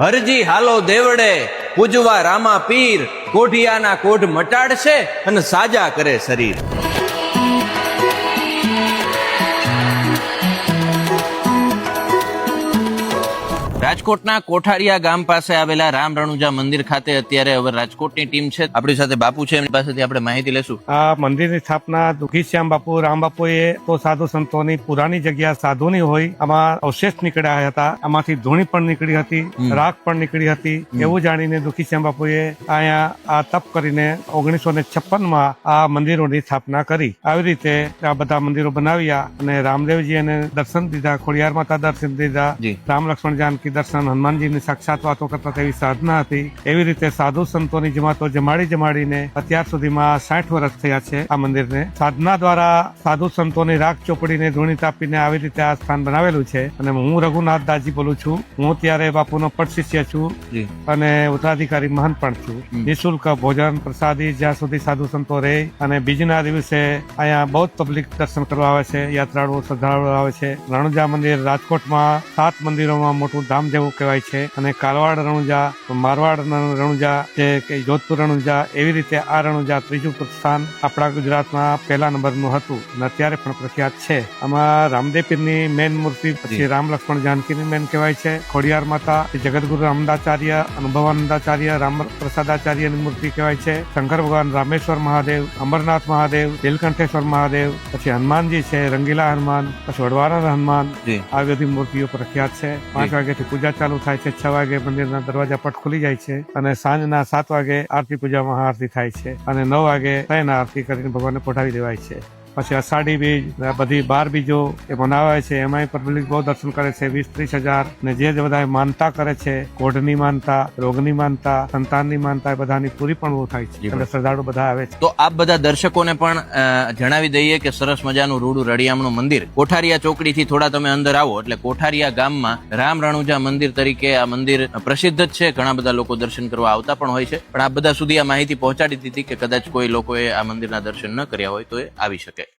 હરજી હાલો દેવડે પૂજવા રામા પીર કોઠિયાના કોઢ મટાડશે અને સાજા કરે શરીર. રાજકોટના કોઠારિયા ગામ પાસે આવેલા રામ રણુજા મંદિર ખાતે અત્યારે હવે રાજકોટની ટીમ છે. આપણી સાથે બાપુ છે એમની પાસેથી આપણે માહિતી લેશું. આ મંદિરની સ્થાપના દુખીશ્યામ બાપુ રામ બાપુએ તો સાધુ સંતોની પુરાની જગ્યા સાધુની હોય આમાં અવશેષ નીકળ્યા હતા. આમાંથી ધૂણી પણ નીકળી હતી રાખ પણ નીકળી હતી. એવું જાણીને દુઃખીશ્યામ બાપુએ અહીંયા આ તપ કરીને ઓગણીસો ને છપ્પનમાં આ મંદિરોની સ્થાપના કરી. આવી રીતે આ બધા મંદિરો બનાવ્યા અને રામદેવજી અને દર્શન દીધા ખોડિયાર માતા દર્શન દીધા રામ લક્ષ્મણ જાનકી દર્શન હનુમાનજીની સાક્ષાત વાતો કરતા તેવી સાધના હતી. એવી રીતે સાધુ સંતોની જમાતો જમાડી જમાડીને અત્યાર સુધીમાં સાઠ વર્ષ થયા છે આ મંદિરને. સાધના દ્વારા સાધુ સંતોની રાખ ચોપડીને ધૂણી તાપીને આવી રીતે આ સ્થાન બનાવેલું છે અને હું રઘુનાથ દાસજી બોલું છું. હું ત્યારે બાપુનો પટ શિષ્ય છું અને ઉત્તરાધિકારી મહંત પણ છું. નિઃશુલ્ક ભોજન પ્રસાદી જ્યાં સુધી સાધુ સંતો રહે અને બીજના દિવસે અહીંયા બહુ પબ્લિક દર્શન કરવા આવે છે યાત્રાળુઓ શ્રદ્ધાળુઓ આવે છે. રણુજા મંદિર રાજકોટમાં સાત મંદિરોમાં મોટું ધામ જેવું કહેવાય છે. અને કાલવાડ રણુજા મારવાડ રણુજા જે જોધપુર રણુજા એવી રીતે આ રણુજા ત્રીજું સ્થાન આપણા ગુજરાતમાં પહેલા નંબરનું હતું. અને અત્યારે પણ પ્રખ્યાત છે. આમાં રામદેવ પીરની મેન મૂર્તિ પછી રામ લક્ષ્મણ જાનકીની મેન કહેવાય છે. ખોડિયાર માતા જગતગુરુ રામદાચાર્ય અનુભવાનંદાચાર્ય રામ પ્રસાદાચાર્યની મૂર્તિ કહેવાય છે. શંકર ભગવાન રામેશ્વર મહાદેવ અમરનાથ મહાદેવ નીલકંઠેશ્વર મહાદેવ પછી હનુમાનજી છે રંગીલા હનુમાન પછી વડવાના હનુમાન આ બધી મૂર્તિઓ પ્રખ્યાત છે. પાંચ વાગ્યાથી પૂજા ચાલુ થાય છે, છ વાગે મંદિરના દરવાજા પટ ખુલી જાય છે અને સાંજના સાત વાગે આરતી પૂજા મહાઆરતી થાય છે અને નવ વાગે ત્રણ આરતી કરીને ભગવાનને પોઢાવી દેવાય છે. પછી અષાઢી બીજ બધી બાર બીજો એ બનાવે છે. એમાંય પબ્લિક બહુ દર્શન કરે છે. વીસ ત્રીસ હજાર ને જે બધા માનતા કરે છે કોઢની માનતા રોગની માનતા સંતાનની માનતા એ બધાની પૂરી પણ થાય છે. એટલે શ્રદ્ધાળુ બધા આવે છે. તો આપ બધા દર્શકોને પણ જણાવી દઈએ કે સરસ મજાનું રૂડું રળિયામનું મંદિર. કોઠારિયા ચોકડીથી થોડા તમે અંદર આવો એટલે કોઠારિયા ગામમાં રામ રણુજા મંદિર તરીકે આ મંદિર પ્રસિદ્ધ જ છે. ઘણા બધા લોકો દર્શન કરવા આવતા પણ હોય છે. પણ આ બધા સુધી આ માહિતી પહોંચાડી દીધી કે કદાચ કોઈ લોકોએ આ મંદિરના દર્શન ન કર્યા હોય તો એ આવી શકે.